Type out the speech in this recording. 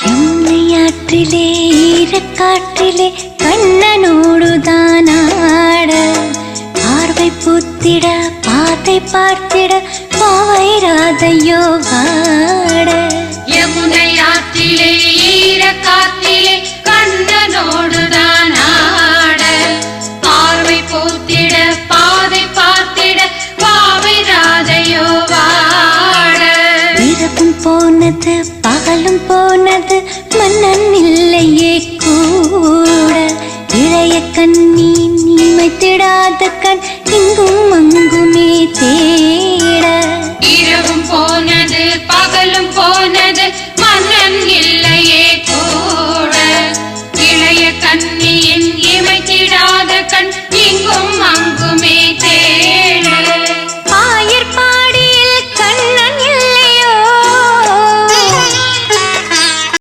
யமுனையாற்றிலே ஈரக்காற்றிலே கண்ணனோடுதான் ஆட. பார்வை பூத்திட பாதை பார்த்திட பாவை இரவும் போனது பகலும் போனது மன்னன் இல்லையே கூட. இளைய கண்ணி நீமைத்திடாத கண் இங்கும் அங்குமே தேட. இரவும் போனது பகலும் போனது மன்னன் இல்லை